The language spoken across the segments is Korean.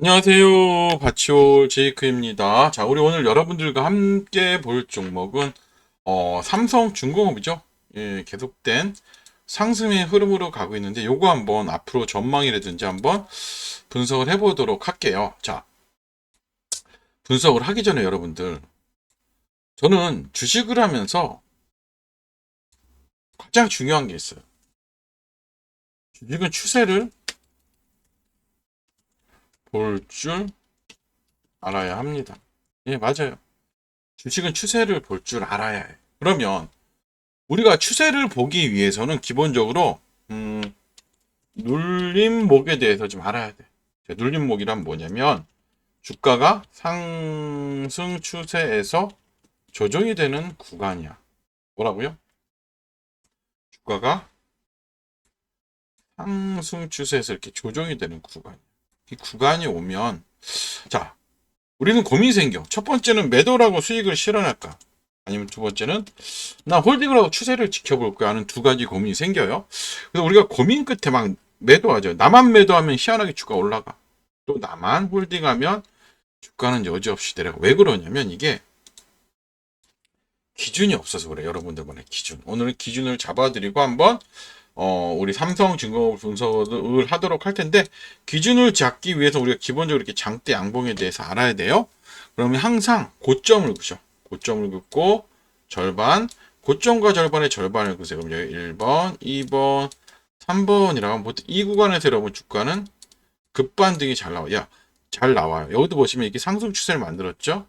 안녕하세요. 바치올 제이크입니다. 자, 우리 오늘 여러분들과 함께 볼 종목은 어, 삼성 중공업이죠. 예, 계속된 상승의 흐름으로 가고 있는데 요거 한번 앞으로 전망이라든지 한번 분석을 해 보도록 할게요. 자, 분석을 하기 전에 여러분들 저는 주식을 하면서 가장 중요한 게 있어요. 주식은 추세를 볼 줄 알아야 합니다. 예, 맞아요. 주식은 추세를 볼 줄 알아야 해. 그러면 우리가 추세를 보기 위해서는 기본적으로 음, 눌림목에 대해서 좀 알아야 돼. 자, 눌림목이란 뭐냐면 주가가 상승 추세에서 조정이 되는 구간이야. 뭐라고요? 주가가 상승 추세에서 이렇게 조정이 되는 구간. 이 구간이 오면 자 우리는 고민이 생겨. 첫 번째는 매도라고 수익을 실어낼까? 아니면 두 번째는 나 홀딩을 하고 추세를 지켜볼 거야 하는 두 가지 고민이 생겨요. 그래서 우리가 고민 끝에 막 매도하죠. 나만 매도하면 희한하게 주가 올라가. 또 나만 홀딩하면 주가는 여지없이 내려가. 왜 그러냐면 이게 기준이 없어서 그래. 여러분들 만의 기준. 오늘은 기준을 잡아드리고 한번 어, 우리 삼성 증거업 분석을 하도록 할 텐데 기준을 잡기 위해서 우리가 기본적으로 이렇게 장대 양봉에 대해서 알아야 돼요. 그러면 항상 고점을 그죠. 고점을 긋고 절반, 고점과 절반의 절반을 그세요. 그럼 여기 1번, 2번, 3번이라고 하면 보통 이 구간에서 여러분 주가는 급반등이 잘 나와요. 야, 잘 나와요. 여기도 보시면 이렇게 상승 추세를 만들었죠?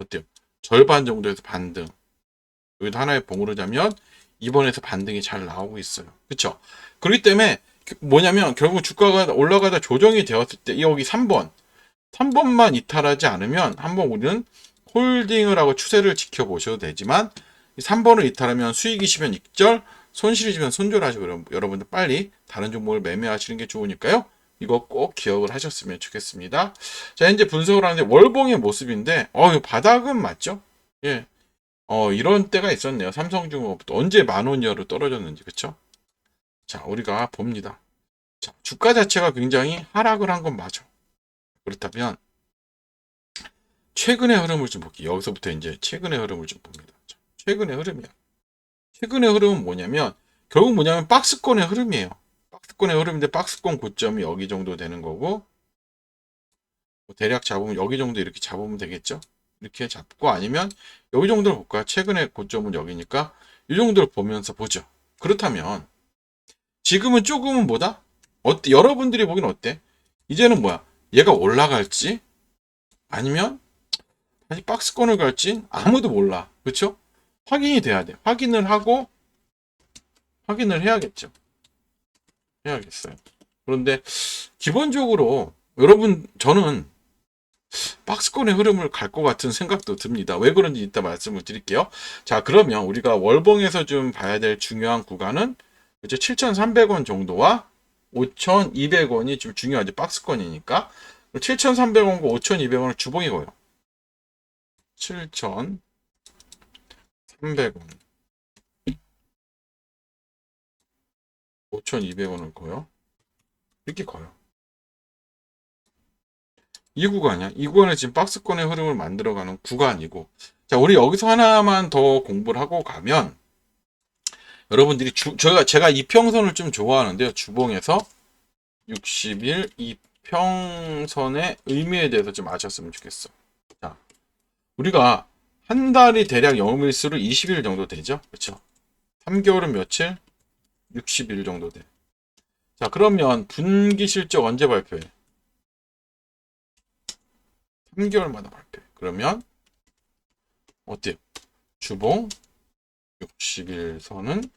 어때요? 절반 정도에서 반등. 여기도 하나의 봉으로 자면 2번에서 반등이 잘 나오고 있어요. 그쵸? 그렇기 때문에 뭐냐면 결국 주가가 올라가다 조정이 되었을 때 여기 3번 3번만 이탈하지 않으면 한번 우리는 홀딩을 하고 추세를 지켜보셔도 되지만 3번을 이탈하면 수익이 시면 익절 손실이시면 손절하시고 여러분들 빨리 다른 종목을 매매하시는 게 좋으니까요. 이거 꼭 기억을 하셨으면 좋겠습니다. 자, 이제 분석을 하는데 월봉의 모습인데, 어, 이 바닥은 맞죠? 예. 어, 이런 때가 있었네요. 삼성중공업도 언제 만 원 이하로 떨어졌는지, 그쵸? 자, 우리가 봅니다. 자, 주가 자체가 굉장히 하락을 한 건 맞아. 그렇다면, 최근의 흐름을 좀 볼게요. 여기서부터 이제 최근의 흐름을 좀 봅니다. 자, 최근의 흐름이야. 최근의 흐름은 뭐냐면, 결국 뭐냐면 박스권의 흐름이에요. 박스권의 흐름인데 박스권 고점이 여기 정도 되는 거고, 뭐 대략 잡으면 여기 정도 이렇게 잡으면 되겠죠? 이렇게 잡고 아니면 여기 정도를 볼까요? 최근에 고점은 여기니까 이 정도를 보면서 보죠. 그렇다면 지금은 조금은 뭐다? 어때? 여러분들이 보기는 어때? 이제는 뭐야? 얘가 올라갈지 아니면 다시 박스권을 갈지 아무도 몰라. 그렇죠? 확인이 돼야 돼. 확인을 하고 확인을 해야겠죠. 해야겠어요. 그런데 기본적으로 여러분 저는 박스권의 흐름을 갈 것 같은 생각도 듭니다. 왜 그런지 이따 말씀을 드릴게요. 자, 그러면 우리가 월봉에서 좀 봐야 될 중요한 구간은 이제 7,300원 정도와 5,200원이 좀 중요하죠. 박스권이니까. 7,300원과 5,200원을 주봉이 고요 7,300원. 5,200원을 거요. 이렇게 거요. 이 구간이야. 이 구간에 지금 박스권의 흐름을 만들어가는 구간이고. 자, 우리 여기서 하나만 더 공부를 하고 가면, 여러분들이 주, 저희가, 제가 이평선을 좀 좋아하는데요. 주봉에서 60일 이평선의 의미에 대해서 좀 아셨으면 좋겠어. 자, 우리가 한 달이 대략 영업일수로 20일 정도 되죠. 그렇죠? 3개월은 며칠? 60일 정도 돼. 자, 그러면 분기 실적 언제 발표해? 3개월마다 발표. 그러면 어때요? 주봉 60일 선은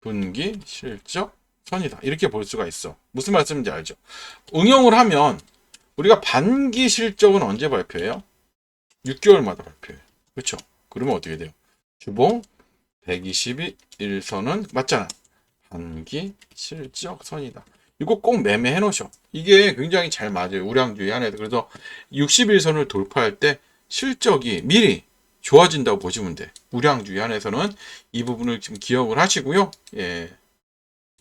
분기 실적 선이다. 이렇게 볼 수가 있어. 무슨 말씀인지 알죠? 응용을 하면 우리가 반기 실적은 언제 발표해요? 6개월마다 발표해요. 그렇죠? 그러면 어떻게 돼요? 주봉 121 선은 맞잖아. 반기 실적 선이다. 이거 꼭 매매해 놓으셔. 이게 굉장히 잘 맞아요. 우량주의 안에서. 그래서 60일선을 돌파할 때 실적이 미리 좋아진다고 보시면 돼. 우량주의 안에서는 이 부분을 지금 기억을 하시고요. 예.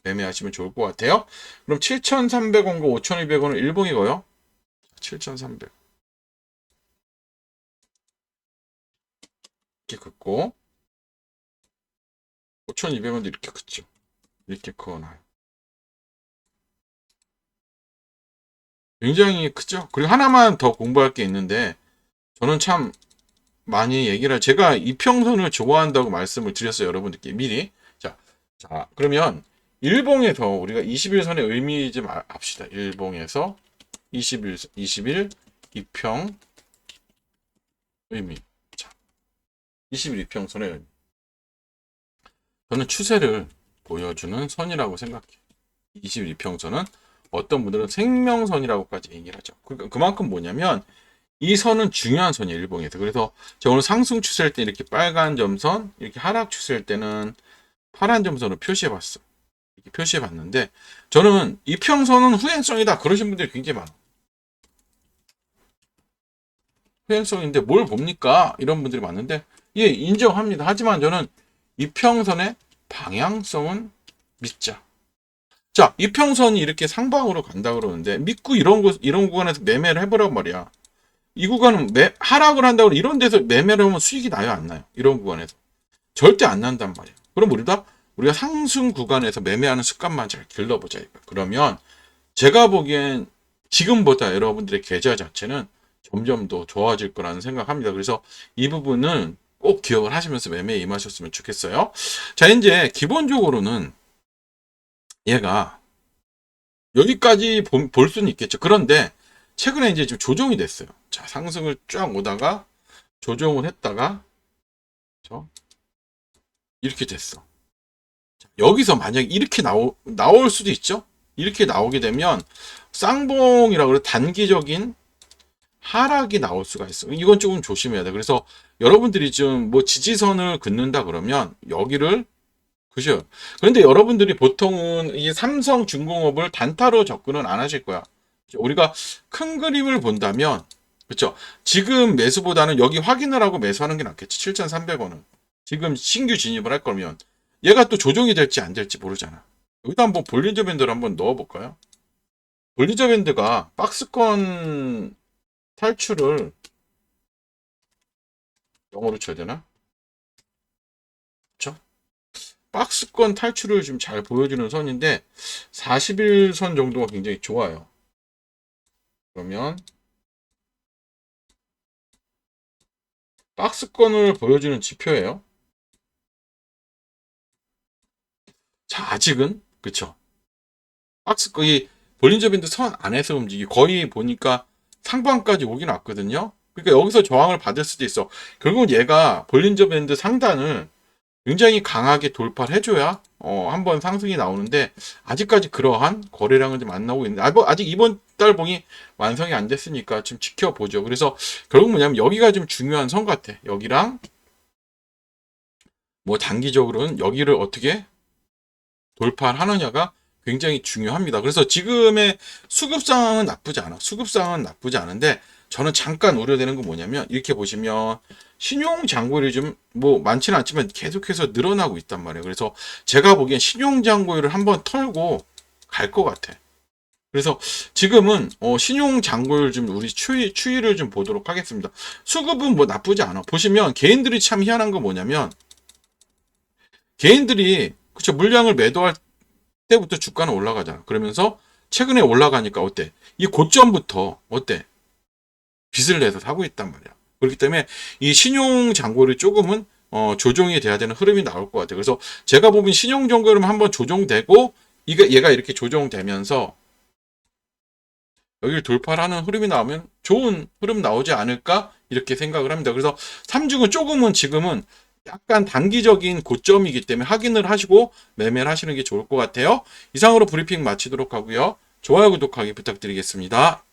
매매하시면 좋을 것 같아요. 그럼 7,300원과 5,200원은 일봉이고요. 7,300 이렇게 긋고 5,200원도 이렇게 긋죠. 이렇게 그어놔요. 굉장히 크죠. 그리고 하나만 더 공부할 게 있는데 저는 참 많이 얘기를 제가 이평선을 좋아한다고 말씀을 드렸어요 여러분들께 미리. 자, 자 그러면 일봉에서 우리가 21선의 의미 좀 아- 압시다. 일봉에서 21, 21 이평 의미. 자 21이평선의 의미. 저는 추세를 보여주는 선이라고 생각해요. 21이평선은 어떤 분들은 생명선이라고까지 얘기를 하죠 그, 그만큼 뭐냐면 이 선은 중요한 선이에요, 일봉에서. 그래서 제가 오늘 상승 추세일 때 이렇게 빨간 점선, 이렇게 하락 추세일 때는 파란 점선을 표시해 봤어. 이렇게 표시해 봤는데, 저는 이평선은 후행성이다. 그러신 분들이 굉장히 많아. 후행성인데 뭘 봅니까? 이런 분들이 많은데, 예, 인정합니다. 하지만 저는 이평선의 방향성은 믿자. 자, 이평선이 이렇게 상방으로 간다 그러는데, 믿고 이런 곳, 이런 구간에서 매매를 해보란 말이야. 이 구간은 매, 하락을 한다고 이런 데서 매매를 하면 수익이 나요 안 나요? 이런 구간에서. 절대 안 난단 말이에요 그럼 우리가 우리가 상승 구간에서 매매하는 습관만 잘 길러보자 그러면 제가 보기엔 지금보다 여러분들의 계좌 자체는 점점 더 좋아질 거라는 생각합니다. 그래서 이 부분은 꼭 기억을 하시면서 매매에 임하셨으면 좋겠어요. 자 이제 기본적으로는 얘가 여기까지 보- 볼 수는 있겠죠 그런데 최근에 이제 좀 조정이 됐어요. 자, 상승을 쫙 오다가 조정을 했다가 그렇죠? 이렇게 됐어. 자, 여기서 만약 이렇게 나오, 나올 수도 있죠. 이렇게 나오게 되면 쌍봉이라 그래 단기적인 하락이 나올 수가 있어. 이건 조금 조심해야 돼. 그래서 여러분들이 좀 뭐 지지선을 긋는다 그러면 여기를 그죠. 그런데 여러분들이 보통은 이 삼성 중공업을 단타로 접근은 안 하실 거야. 우리가 큰 그림을 본다면 그렇죠. 지금 매수보다는 여기 확인을 하고 매수하는 게 낫겠지. 7,300원은. 지금 신규 진입을 할 거면 얘가 또 조정이 될지 안 될지 모르잖아. 여기다 한번 볼린저 밴드를 한번 넣어 볼까요? 볼린저 밴드가 박스권 탈출을 영어로 쳐야 되나? 그렇죠? 박스권 탈출을 좀잘 보여주는 선인데 41선 정도가 굉장히 좋아요. 그러면 박스권을 보여주는 지표예요. 자, 아직은 그쵸? 박스권 이 볼린저 밴드 선 안에서 움직이 거의 보니까 상방까지 오긴 왔거든요. 그러니까 여기서 저항을 받을 수도 있어. 결국은 얘가 볼린저 밴드 상단을 굉장히 강하게 돌파를 해줘야 어, 한번 상승이 나오는데 아직까지 그러한 안 나오고 있는데 아, 뭐 아직 이번 달 봉이 완성이 안 됐으니까 좀 지켜보죠. 그래서 결국 뭐냐면 여기가 좀 중요한 선 같아. 여기랑 뭐 단기적으로는 여기를 어떻게 돌파를 하느냐가 굉장히 중요합니다. 그래서 지금의 수급 상황은 나쁘지 않아. 수급 상황은 나쁘지 않은데 저는 잠깐 우려되는 건 뭐냐면 이렇게 보시면 신용 잔고율이 좀 뭐 많지는 않지만 계속해서 늘어나고 있단 말이에요. 그래서 제가 보기엔 신용 잔고율을 한번 털고 갈 것 같아. 그래서 지금은 어, 신용 잔고율 좀 우리 추이 추이를 좀 보도록 하겠습니다. 수급은 뭐 나쁘지 않아. 보시면 개인들이 참 희한한 건 뭐냐면 개인들이 그쵸 물량을 매도할 때부터 주가는 올라가잖아. 그러면서 최근에 올라가니까 어때? 이 고점부터 어때? 빚을 내서 사고 있단 말이야. 그렇기 때문에 이 신용 잔고를 조금은 어, 조정이 돼야 되는 흐름이 나올 것 같아요. 그래서 제가 보면 신용 잔고율은 한번 조정되고 이게 얘가 이렇게 조정되면서 여기를 돌파를 하는 흐름이 나오면 좋은 흐름 나오지 않을까 이렇게 생각을 합니다. 그래서 3중은 조금은 지금은 약간 단기적인 고점이기 때문에 확인을 하시고 매매를 하시는 게 좋을 것 같아요. 이상으로 브리핑 마치도록 하고요. 좋아요, 구독하기 부탁드리겠습니다.